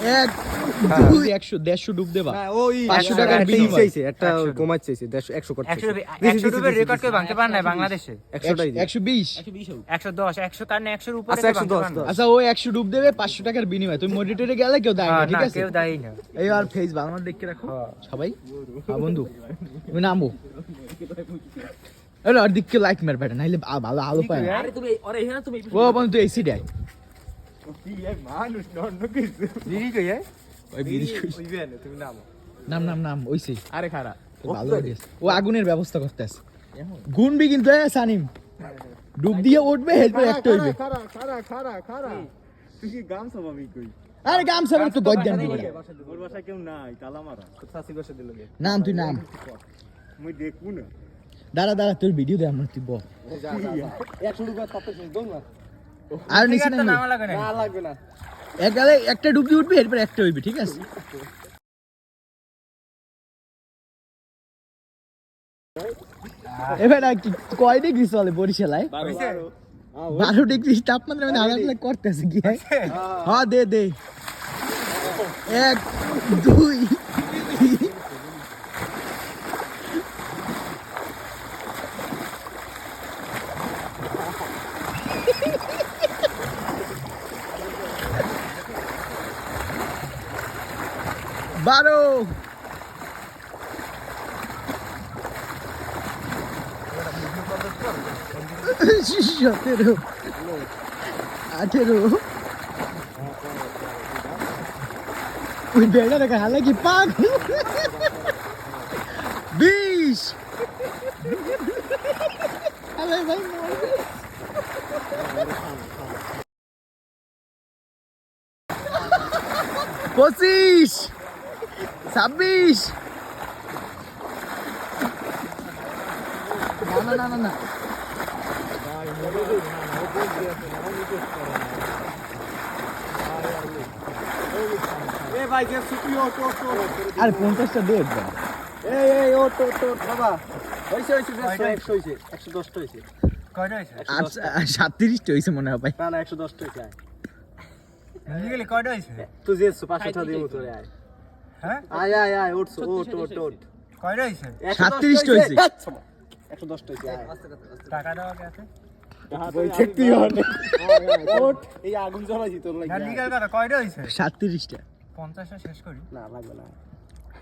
এক দুই। একশো দেড়শো ডুব দেবা। না, ওই পাঁচশো টাকার একটা বিনিময়। চাইছে, একটা একশো। চাইছে, দেড়শো- একশো করতে একশো চাইছে। রুপি- দিছি, একশো দিছি, রুপির দিছি, রেকর্ড কেউ ভাঙতে পারে না বাংলাদেশে? একশোটাই একশো বিশ। একশো দশ একশো তার একশোর উপরে আচ্ছা, একশো দশ, পারে না। দশ। আচ্ছা ও একশো ডুব দেবে পাঁচশো টাকার বিনিময়। তুমি মনিটরে গেলে কেউ দেয় না হ্যাঁ, ঠিক আছে? কেউ দেয় না। এই আর ফেস বাংলা দেখে রাখো সবাই? হ্যাঁ বন্ধু তুমি নামো। আর দিককে লাইক মার বেটা নাইলে ভালো আলো পায় না। ও বন্ধু এসি দেয়। দিদি কই যায় ওই বিড়ি খুশ। ওই ভ্যানে, তুমি নামো। নাম নাম নাম ওইসে। আরে খারা ভালো ও আগুনের ব্যবস্থা করতে আছে গুনবি কিন্তু সানিম। ডুব দিয়ে উঠবে হেল্পে একটা হইবে। খারা খারা খারা খারা তুই কি গামছা পাবি কই? আরে গাম সাবে একটু গজ্জান দিবে। ওর বাসায় কেউ নাই তালা মারা। বসে দিল নাম তুই নাম। মুই দেখব না দাঁড়া দাঁড়া তোর ভিডিও দে আমার তুই বল। না? আর নিচে না। না লাগবে না। এক গালে একটা ডুব উঠবে এরপর একটা হইবে ঠিক আছে? এবার আর কি কয় ডিগ্রি চলে বরিশালায়? বারো। ডিগ্রি তাপমাত্রা মানে আলাদা আলাদা করতেছে কি হয়? হ্যাঁ দে দে। এক দুই বারো। সতেরো আঠেরো। ওই বেড়া রেখে হালা কি পাক বিশ। হালে ভাই। পঁচিশ। ছাব্বিশ। না আর পঞ্চাশটা দে একবার এই এই ও তো তো বাবা। হইছে একশো হইছে একশো দশটা হইছে। কয়টা হয়েছে সাতত্রিশটা হয়েছে মনে হয় ভাই। না না একশো দশটা হইছে আয়। কয়টা হয়েছে তুই যে পাঁচশো টাকা দিব তোরে আয়। হ্যাঁ? আয় আয় আয় উঠছ ওট ওট ওট কয়টা সাতত্রিশটা হইছে। হইছে টাকা কে আছে? কয়টা সাতত্রিশটা। পঞ্চাশটা শেষ করি? না লাগবে না।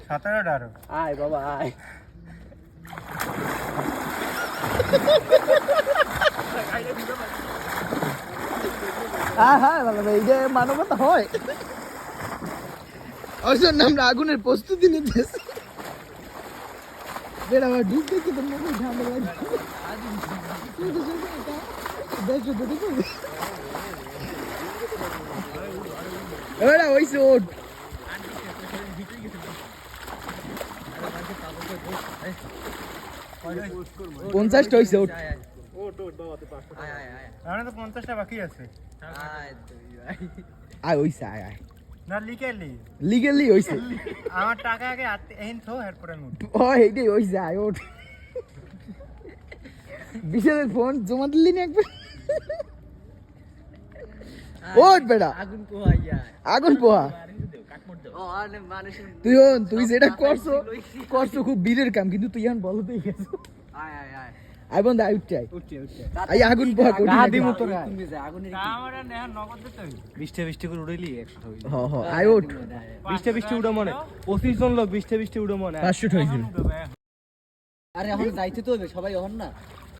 সতেরোটা আরও। আয় বাবা আয়। হ্যাঁ হ্যাঁ মানবতা হয়। ওই জন্য আমরা আগুনের প্রস্তুতি নিতেছি। বেড়া মনে ঠান্ডা লাগে তো দেখো ওইসে ওঠ পঞ্চাশটা হয়েছে ওঠ আমার তো পঞ্চাশটা বাকি আছে। আয় ওইসে আয় আয়। না লিগালি লিগেলি হইছে। আমার টাকা আগে এন থো এরপরে নুট ও এইটাই হইছে আয় ওঠ বিশালের ফোন জমা দিলি না একবার? ওঠ বেটা। আগুন কোহাইয়া আগুন পোহা। ও তুই তুই যেটা করছ করছ খুব বীরের কাম কিন্তু তুই এখন বলো তুই গেছো। আয় আয় আয়। আই দা আই উঠছে আই। আগুন পোহা কোটি না দিমু তোরে। তুমি যা আগুনের আমার আর নগদ দিতে তুই বৃষ্টি বৃষ্টি করে উড়াইলি একশো হইল। হ হ আই উঠ। বৃষ্টি বৃষ্টি উড়ো মনে। পঁচিশ জন লোক বৃষ্টি বৃষ্টি উড়ো মনে। 500 হই আরে এখন যাইতে তো হবে সবাই এখন না।